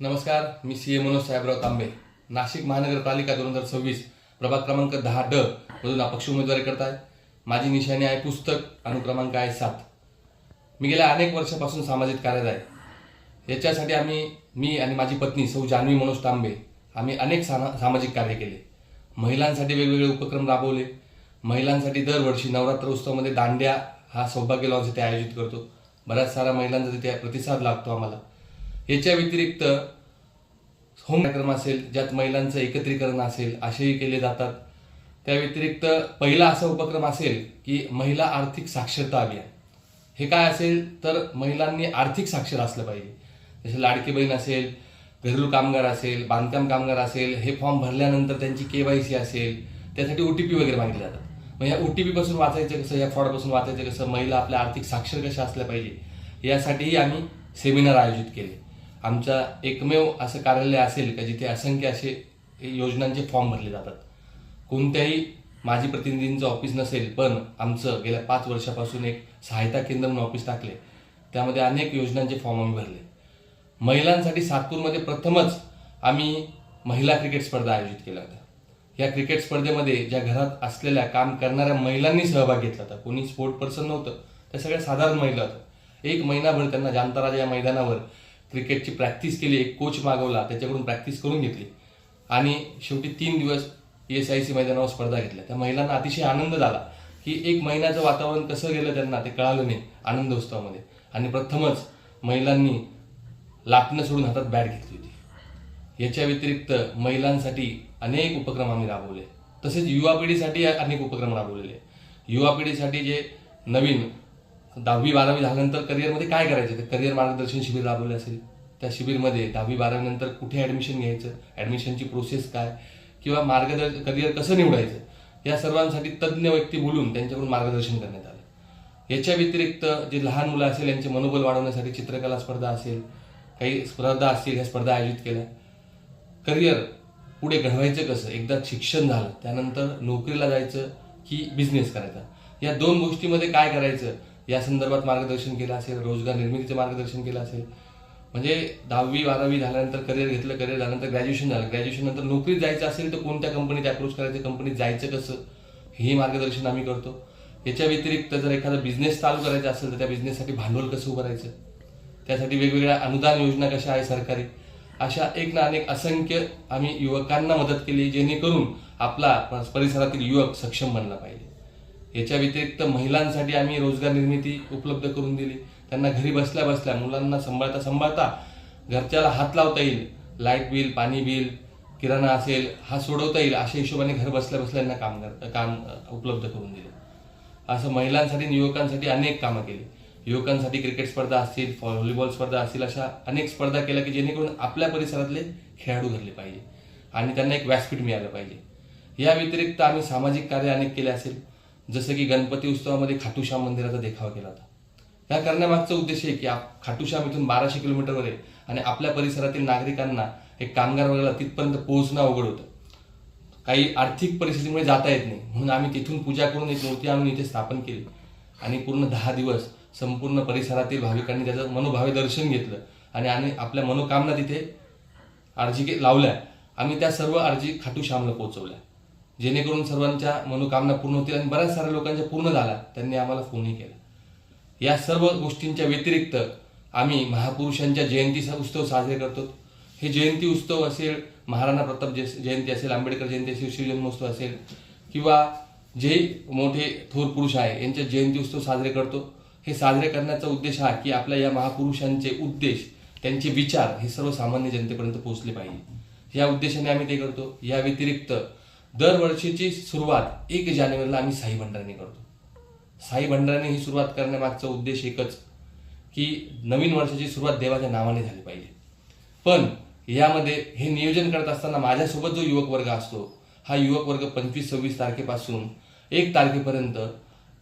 नमस्कार मी C A Manoj Sahebrao Tambe. Nashik महानगरपालिका दोन हजार सव्वीस प्रभाग क्रमांक दहा ड मधून अपक्ष उमेदवारी करत आहे माझी निशाणी आहे पुस्तक अनुक्रमांक आहे सात. मी गेल्या अनेक वर्षापासून सामाजिक कार्यात आहे. याच्यासाठी आम्ही मी आणि माझी पत्नी सौ जान्हवी मनोज तांबे आम्ही अनेक सामा सामाजिक कार्य केले. महिलांसाठी वेगवेगळे उपक्रम राबवले. महिलांसाठी दरवर्षी नवरात्र उत्सवामध्ये दांड्या हा सौभाग्य लॉन्स इथे आयोजित करतो. बऱ्याच साऱ्या महिलांचा तिथे प्रतिसाद लागतो आम्हाला. याच्या व्यतिरिक्त होम कार्यक्रम असेल ज्यात महिलांचं एकत्रीकरण असेल असेही केले जातात. त्या व्यतिरिक्त पहिला असा उपक्रम असेल की महिला आर्थिक साक्षरता अभियान. हे काय असेल? तर महिलांनी आर्थिक साक्षर असलं पाहिजे. जसे लाडकी बहीण असेल घरेलू कामगार असेल बांधकाम कामगार असेल हे फॉर्म भरल्यानंतर त्यांची केवायसी असेल त्यासाठी ओ टी पी वगैरे मागितले जातात. मग या ओ टी पासून वाचायचं कसं या फ्रॉडपासून वाचायचं कसं? महिला आपल्या आर्थिक साक्षर कशा असल्या पाहिजे? यासाठीही आम्ही सेमिनार आयोजित केले. आमचा एकमेव असं कार्यालय असेल का जिथे असंख्य असे योजनांचे फॉर्म भरले जातात. कोणत्याही माजी प्रतिनिधींचं ऑफिस नसेल पण आमचं गेल्या पाच वर्षापासून एक सहायता केंद्र म्हणून ऑफिस टाकले. त्यामध्ये अनेक योजनांचे फॉर्म आम्ही भरले. महिलांसाठी सातपूरमध्ये प्रथमच आम्ही महिला क्रिकेट स्पर्धा आयोजित केल्या होत्या. या क्रिकेट स्पर्धेमध्ये ज्या घरात असलेल्या काम करणाऱ्या महिलांनी सहभाग घेतला होता. कोणी स्पोर्ट पर्सन नव्हतं त्या सगळ्या साधारण महिला होत्या. एक महिनाभर त्यांना जांताराजा या मैदानावर क्रिकेटची प्रॅक्टिस केली एक कोच मागवला त्याच्याकडून प्रॅक्टिस करून घेतली. आणि शेवटी तीन दिवस एस आय सी मैदानावर स्पर्धा घेतल्या. त्या महिलांना अतिशय आनंद झाला की एक महिन्याचं वातावरण कसं गेलं त्यांना ते कळालं नाही आनंद उत्सवामध्ये. आणि प्रथमच महिलांनी लाटणं सोडून हातात बॅट घेतली होती. याच्या व्यतिरिक्त महिलांसाठी अनेक उपक्रम आम्ही राबवले. तसेच युवा पिढीसाठी अनेक उपक्रम राबवलेले. युवा पिढीसाठी जे नवीन दहावी बारावी झाल्यानंतर करिअरमध्ये काय करायचं? ते करिअर मार्गदर्शन शिबिर राबवलं असेल. त्या शिबिरमध्ये दहावी बारावी नंतर कुठे ॲडमिशन घ्यायचं? ॲडमिशनची प्रोसेस काय? किंवा मार्गदर्शन करिअर कसं निवडायचं? या सर्वांसाठी तज्ज्ञ व्यक्ती बोलून त्यांच्याकडून मार्गदर्शन करण्यात आलं. याच्या व्यतिरिक्त जे लहान मुलं असेल यांचे मनोबल वाढवण्यासाठी चित्रकला स्पर्धा असेल काही स्पर्धा असतील ह्या स्पर्धा आयोजित केल्या. करिअर पुढे घडवायचं कसं? एकदा शिक्षण झालं त्यानंतर नोकरीला जायचं की बिझनेस करायचा? या दोन गोष्टीमध्ये काय करायचं? या संदर्भात मार्गदर्शन केलं असेल रोजगार निर्मितीचं मार्गदर्शन केलं असेल. म्हणजे दहावी बारावी झाल्यानंतर करिअर घेतलं करिअर झाल्यानंतर ग्रॅज्युएशन झालं. ग्रॅज्युएशन नंतर नोकरीत जायचं असेल तर कोणत्या कंपनीत अप्रोच करायचं कंपनीत जायचं कसं? हे मार्गदर्शन आम्ही करतो. याच्या व्यतिरिक्त जर एखादा बिझनेस चालू करायचा असेल तर त्या बिझनेससाठी भांडवल कसं उभारायचं त्यासाठी वेगवेगळ्या अनुदान योजना कशा आहे सरकारी? अशा एक ना अनेक असंख्य आम्ही युवकांना मदत केली जेणेकरून आपला परिसरातील युवक सक्षम बनला पाहिजे. याच्या व्यतिरिक्त महिलांसाठी आम्ही रोजगार निर्मिती उपलब्ध करून दिली. त्यांना घरी बसल्या बसल्या मुलांना सांभाळता सांभाळता घरच्याला हात लावता येईल. लाइट बिल पाणी बिल किराणा असेल हा सोडवता येईल अशा हिशोबाने घर बसल्या बसल्या यांना काम कर- काम उपलब्ध करून दिले. असं महिलांसाठी युवकांसाठी अनेक कामं केली. युवकांसाठी क्रिकेट स्पर्धा असतील व्हॉलीबॉल स्पर्धा असतील अशा अनेक स्पर्धा केल्या की जेणेकरून आपल्या परिसरातले खेळाडू घडले पाहिजे आणि त्यांना एक व्यासपीठ मिळालं पाहिजे. या व्यतिरिक्त आम्ही सामाजिक कार्य अनेक केले असेल. जसं की गणपती उत्सवामध्ये खाटूश्याम मंदिराचा देखावा केला होता. या करण्यामागचा उद्देश आहे की आप- खाटूश्याम इथून बाराशे किलोमीटरवर आहे आणि आपल्या परिसरातील नागरिकांना एक कामगार वर्गाला तिथपर्यंत पोहोचणं अवघड होतं. काही आर्थिक परिस्थितीमुळे जाता येत नाही. म्हणून आम्ही तिथून पूजा करून एक मूर्ती आणून इथे स्थापन केली. आणि पूर्ण दहा दिवस संपूर्ण परिसरातील भाविकांनी त्याचं मनोभावे दर्शन घेतलं. आणि आणि आपल्या मनोकामना तिथे अर्जी लावल्या. आम्ही त्या सर्व अर्जी खाटू श्यामला पोहोचवल्या. जेणेकरून सर्वांच्या मनोकामना पूर्ण होतील आणि बऱ्याच साऱ्या लोकांच्या पूर्ण झाला त्यांनी आम्हाला फोनही केला. या सर्व गोष्टींच्या व्यतिरिक्त आम्ही महापुरुषांच्या जयंतीचा उत्सव साजरे करतो. हे जयंती उत्सव असेल महाराणा प्रताप जयंती असेल आंबेडकर जयंती असेल शिवजन्मोत्सव असेल किंवा जे मोठे थोर पुरुष आहे यांच्या जयंती उत्सव साजरे करतो. हे साजरे करण्याचा उद्देश हा की आपल्या या महापुरुषांचे उद्देश त्यांचे विचार हे सर्वसामान्य जनतेपर्यंत पोहोचले पाहिजे. या उद्देशाने आम्ही ते करतो. या व्यतिरिक्त दरवर्षीची सुरुवात एक जानेवारीला आम्ही साई भंडाराने करतो. साई भंडाराने ही सुरुवात करण्यामागचा उद्देश एकच की नवीन वर्षाची सुरुवात देवाच्या नावाने झाली पाहिजे. पण यामध्ये हे नियोजन करत असताना माझ्यासोबत जो युवक वर्ग असतो हा युवक वर्ग पंचवीस सव्वीस तारखेपासून एक तारखेपर्यंत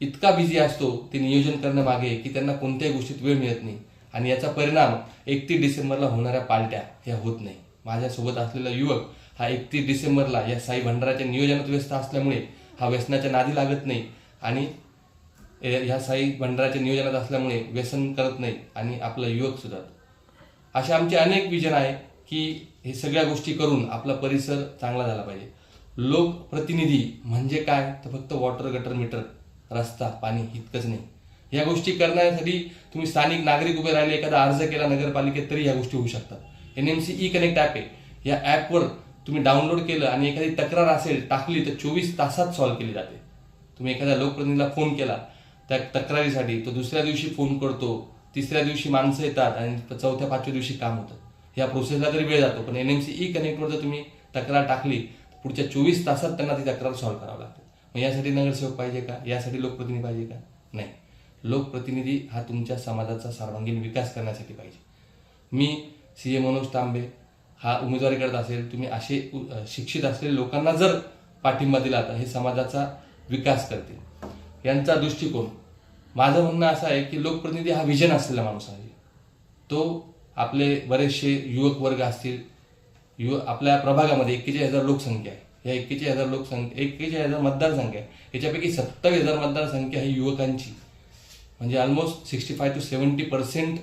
इतका बिझी असतो ते नियोजन करण्यामागे की त्यांना कोणत्याही गोष्टीत वेळ मिळत नाही. आणि याचा परिणाम एकतीस डिसेंबरला होणाऱ्या पार्ट्या ह्या होत नाही. माझ्यासोबत असलेला युवक हा एकतीस डिसेंबरला या साई भंडाराच्या नियोजनात व्यस्त असल्यामुळे हा व्यसनाच्या नादी लागत नाही आणि ह्या साई भंडाराच्या नियोजनात असल्यामुळे व्यसन करत नाही आणि आपलं युवक सुधारत. असे आमचे अनेक विजन आहे की हे सगळ्या गोष्टी करून आपला परिसर चांगला झाला पाहिजे. लोकप्रतिनिधी म्हणजे काय? तर फक्त वॉटर गटर मीटर रस्ता पाणी इतकंच नाही. या गोष्टी करण्यासाठी तुम्ही स्थानिक नागरिक उभे राहिले एखादा अर्ज केला नगरपालिकेत तरी या गोष्टी होऊ शकतात. N M C E connect app आहे. या ॲपवर तुम्ही डाउनलोड केलं आणि एखादी तक्रार असेल टाकली तर चोवीस तासात सॉल्व्ह केली जाते. तुम्ही एखाद्या लोकप्रतिनिधीला फोन केला त्या तक्रारीसाठी तो दुसऱ्या दिवशी फोन करतो तिसऱ्या दिवशी माणसं येतात आणि चौथ्या पाचव्या दिवशी काम होतं. या प्रोसेसला तरी वेळ जातो पण एन एम सी ई कनेक्टवर जर तुम्ही तक्रार टाकली तर पुढच्या चोवीस तासात त्यांना ती तक्रार सॉल्व्ह करावं लागते. मग यासाठी नगरसेवक पाहिजे का? यासाठी लोकप्रतिनिधी पाहिजे का? नाही. लोकप्रतिनिधी हा तुमच्या समाजाचा सर्वांगीण विकास करण्यासाठी पाहिजे. मी सी ए मनोज तांबे हा उमेदवारी करत असेल तुम्ही असे उ- शिक्षित असलेले लोकांना जर पाठिंबा दिला तर हे समाजाचा विकास करतील. यांचा दृष्टिकोन माझं म्हणणं असं आहे की लोकप्रतिनिधी हा विजन असलेला माणूस आहे. तो आपले बरेचसे युवक वर्ग असतील युव आपल्या प्रभागामध्ये एक्केचाळीस हजार लोकसंख्या आहे. या एक्केचाळीस हजार लोकसंख्या एक्केचाळीस हजार मतदारसंख्या आहे. याच्यापैकी सत्तावीस हजार मतदारसंख्या ही युवकांची. म्हणजे almost sixty five to seventy percent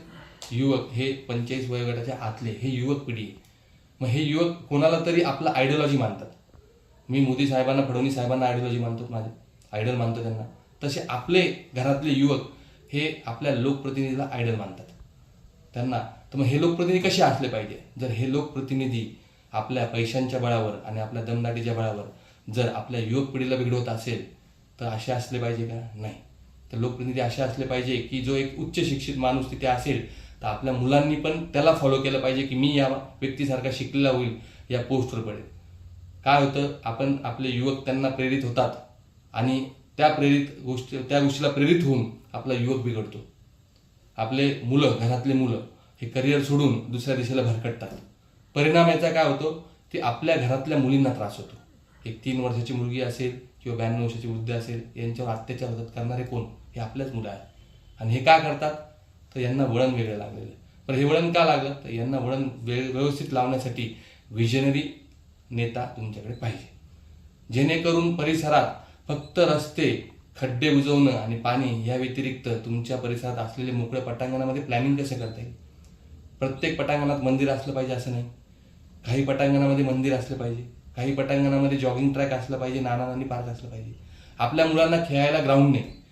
युवक हे पंचेचाळीस वयोगटाच्या आतले हे युवक पिढी आहे. मग हे युवक कोणाला तरी आपलं आयडिओलॉजी मानतात. मी मोदी साहेबांना फडणवीस साहेबांना आयडिओलॉजी मानतो माझे. आयडल मानतो त्यांना. तसे आपले घरातले युवक हे आपल्या लोकप्रतिनिधीला आयडल मानतात. त्यांना. तर मग हे लोकप्रतिनिधी कसे असले पाहिजे? जर हे लोकप्रतिनिधी आपल्या पैशांच्या बळावर आणि आपल्या दमदाटीच्या बळावर जर आपल्या युवक पिढीला बिघडवत असेल तर असे असले पाहिजे का? नाही. तर लोकप्रतिनिधी असे असले पाहिजे की जो एक उच्च शिक्षित माणूस तिथे असेल तर आपल्या मुलांनी पण त्याला फॉलो केलं पाहिजे की मी या व्यक्तीसारखा शिकलेला होईल या पोस्टवर पडेल काय होतं? आपण आपले युवक त्यांना प्रेरित होतात आणि त्या प्रेरित गोष्टी त्या गोष्टीला प्रेरित होऊन आपला युवक बिघडतो. आपले मुलं घरातले मुलं हे करिअर सोडून दुसऱ्या दिशेला भरकटतात. परिणाम याचा काय होतो? की आपल्या घरातल्या मुलींना त्रास होतो. एक तीन वर्षाची मुलगी असेल किंवा ब्याण्णव वर्षाची वृद्ध असेल यांच्यावर अत्याचार होतात करणारे कोण? हे आपल्याच मुलं आहेत. आणि हे काय करतात? तर यांना वळण वेगळं लागलेलं आहे. पण हे वळण का लागलं? तर यांना वळण वे- व्यवस्थित लावण्यासाठी विजनरी नेता तुमच्याकडे पाहिजे. जेणेकरून परिसरात फक्त रस्ते खड्डे बुजवणं आणि पाणी या व्यतिरिक्त तुमच्या परिसरात असलेले मोकळ्या पटांगणामध्ये प्लॅनिंग कसं करता येईल? प्रत्येक पटांगणात मंदिर असलं पाहिजे असं नाही. काही पटांगणामध्ये मंदिर असलं पाहिजे. काही पटांगणामध्ये जॉगिंग ट्रॅक असलं पाहिजे नाना नानी पार्क असलं पाहिजे. आपल्या मुलांना खेळायला ग्राउंड नाही.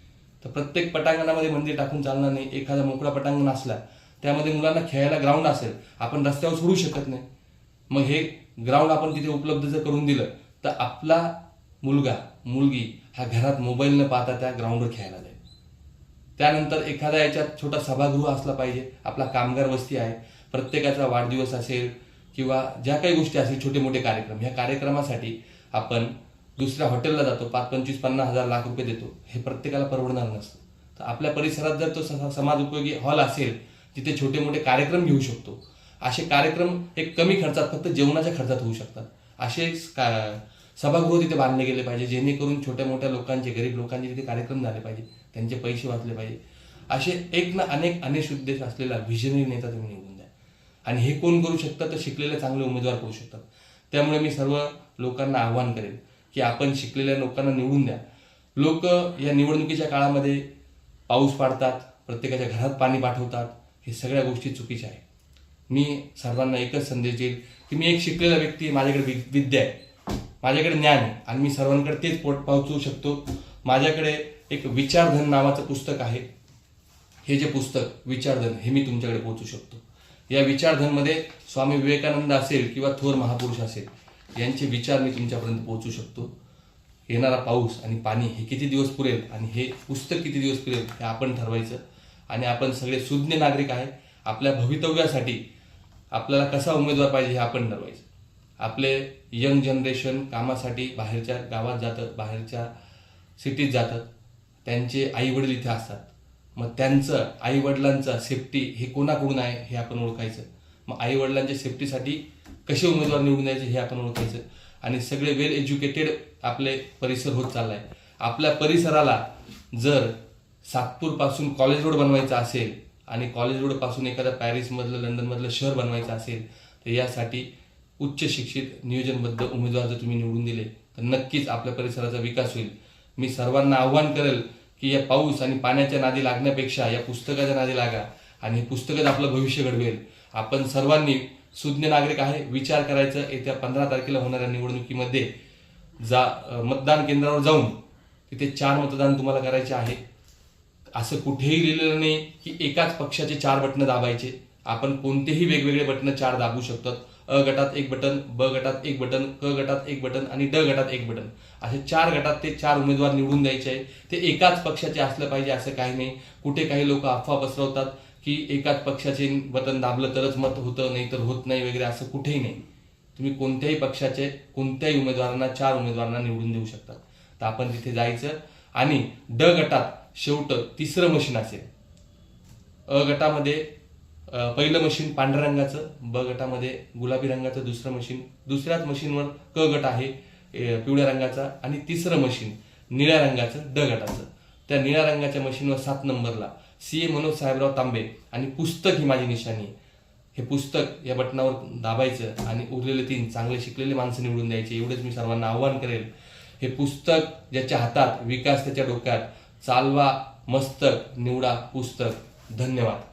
तर प्रत्येक पटांगणामध्ये मंदिर टाकून चालणार नाही. एखादा मोकळा पटांगण असला त्यामध्ये मुलांना खेळायला ग्राउंड असेल आपण रस्त्यावर सोडू शकत नाही. मग हे ग्राउंड आपण तिथे उपलब्ध जर करून दिलं तर आपला मुलगा मुलगी हा घरात मोबाईल न पाहता त्या ग्राउंडवर खेळायला जाईल. त्यानंतर एखाद्या याच्यात छोटा सभागृह असला पाहिजे आपला कामगार वस्ती आहे प्रत्येकाचा वाढदिवस असेल किंवा ज्या काही गोष्टी असतील छोटे मोठे कार्यक्रम ह्या कार्यक्रमासाठी आपण दुसऱ्या हॉटेलला जातो पाच पंचवीस पन्नास हजार लाख रुपये देतो. हे प्रत्येकाला परवडणार नसतं. तर आपल्या परिसरात जर तो स- समाज उपयोगी हॉल असेल जिथे छोटे मोठे कार्यक्रम घेऊ शकतो असे कार्यक्रम एक कमी खर्चात फक्त जेवणाच्या खर्चात होऊ शकतात. असे का- सभागृह तिथे बांधले गेले पाहिजे जेणेकरून छोट्या मोठ्या लोकांचे गरीब लोकांचे तिथे कार्यक्रम झाले पाहिजे त्यांचे पैसे वाचले पाहिजे. असे एक ना अनेक अनेक उद्देश असलेला व्हिजनरी नेता तुम्ही निघून द्या. आणि हे कोण करू शकतात तर शिकलेले चांगले उमेदवार करू शकतात. त्यामुळे मी सर्व लोकांना आव्हान करेन की आपण शिकलेल्या लोकांना निवडून द्या. लोक या निवडणुकीच्या काळामध्ये पाऊस पाडतात प्रत्येकाच्या घरात पाणी पाठवतात. हे सगळ्या गोष्टी चुकीच्या आहे मी सर्वांना एकच संदेश देईल की मी एक शिकलेला व्यक्ती आहे, माझ्याकडे वि- विद्या आहे. माझ्याकडे ज्ञान आहे आणि मी सर्वांकडे तेच पोट पोहोचवू शकतो. माझ्याकडे एक विचारधन नावाचं पुस्तक आहे. हे जे पुस्तक विचारधन हे मी तुमच्याकडे पोहोचू शकतो. या विचारधनमध्ये स्वामी विवेकानंद असेल किंवा थोर महापुरुष असेल यांचे विचार मी तुमच्यापर्यंत पोहोचू शकतो. येणारा पाऊस आणि पाणी हे किती दिवस पुरेल आणि हे पुस्तक किती दिवस पुरेल हे आपण ठरवायचं. आणि आपण सगळे सुज्ञ नागरिक आहे. आपल्या भवितव्यासाठी आपल्याला कसा उमेदवार पाहिजे हे आपण ठरवायचं. आपले यंग जनरेशन कामासाठी बाहेरच्या गावात जातं बाहेरच्या सिटीत जातात त्यांचे आईवडील इथे असतात. मग त्यांचं आईवडिलांचं सेफ्टी हे कोणाकडून आहे हे आपण ओळखायचं. मग आई वडिलांच्या सेफ्टीसाठी कसे उमेदवार निवडून द्यायचे हे आपण ओळखायचं. आणि सगळे वेल एज्युकेटेड आपले परिसर होत चाललाय. आपल्या परिसराला जर सातपूरपासून कॉलेज रोड बनवायचा असेल आणि कॉलेज रोडपासून एखाद्या पॅरिसमधलं लंडनमधलं शहर बनवायचं असेल तर यासाठी उच्च शिक्षित नियोजनबद्ध उमेदवार जर तुम्ही निवडून दिले तर नक्कीच आपल्या परिसराचा विकास होईल. मी सर्वांना आव्हान करेल की या पाऊस आणि पाण्याच्या नादी लागण्यापेक्षा या पुस्तकाच्या नादी लागा आणि हे पुस्तकच आपलं भविष्य घडवेल. आपण सर्वांनी सुज्ञ नागरिक आहे विचार करायचं. येत्या पंधरा तारखेला होणाऱ्या निवडणुकीमध्ये जा मतदान केंद्रावर जाऊन तिथे चार मतदान तुम्हाला करायचे आहे. असं कुठेही लिहिलेलं नाही की एकाच पक्षाचे चार बटणं दाबायचे. आपण कोणतेही वेगवेगळे बटणं चार दाबू शकतात अ गटात एक बटन ब गटात एक बटन क गटात एक बटन आणि ड गटात एक बटन असे चार गटात ते चार उमेदवार निवडून द्यायचे आहे. ते एकाच पक्षाचे असलं पाहिजे असं काही नाही. कुठे काही लोक अफवा पसरवतात. की एकाच पक्षाचे बटन दाबलं तरच मत होतं नाही तर होत नाही वगैरे असं कुठेही नाही. तुम्ही कोणत्याही पक्षाचे कोणत्याही उमेदवारांना चार उमेदवारांना निवडून देऊ शकतात तर आपण तिथे जायचं आणि ड गटात शेवट तिसरं मशीन असेल. अ गटामध्ये पहिलं मशीन पांढऱ्या रंगाचं ब गटामध्ये गुलाबी रंगाचं दुसरं मशीन दुसऱ्याच मशीनवर क गट आहे पिवळ्या रंगाचा आणि तिसरं मशीन निळ्या रंगाचं ड गटाचं. त्या निळ्या रंगाच्या मशीनवर सात नंबरला सी ए मनोज साहेबराव तांबे आणि पुस्तक ही माझी निशाणी हे पुस्तक या बटनावर दाबायचं आणि उरलेले तीन चांगले शिकलेले माणसं निवडून द्यायचे एवढेच मी सर्वांना आव्हान करेल. हे पुस्तक ज्याच्या हातात विकास त्याच्या डोक्यात चालवा मस्तक निवडा पुस्तक. धन्यवाद.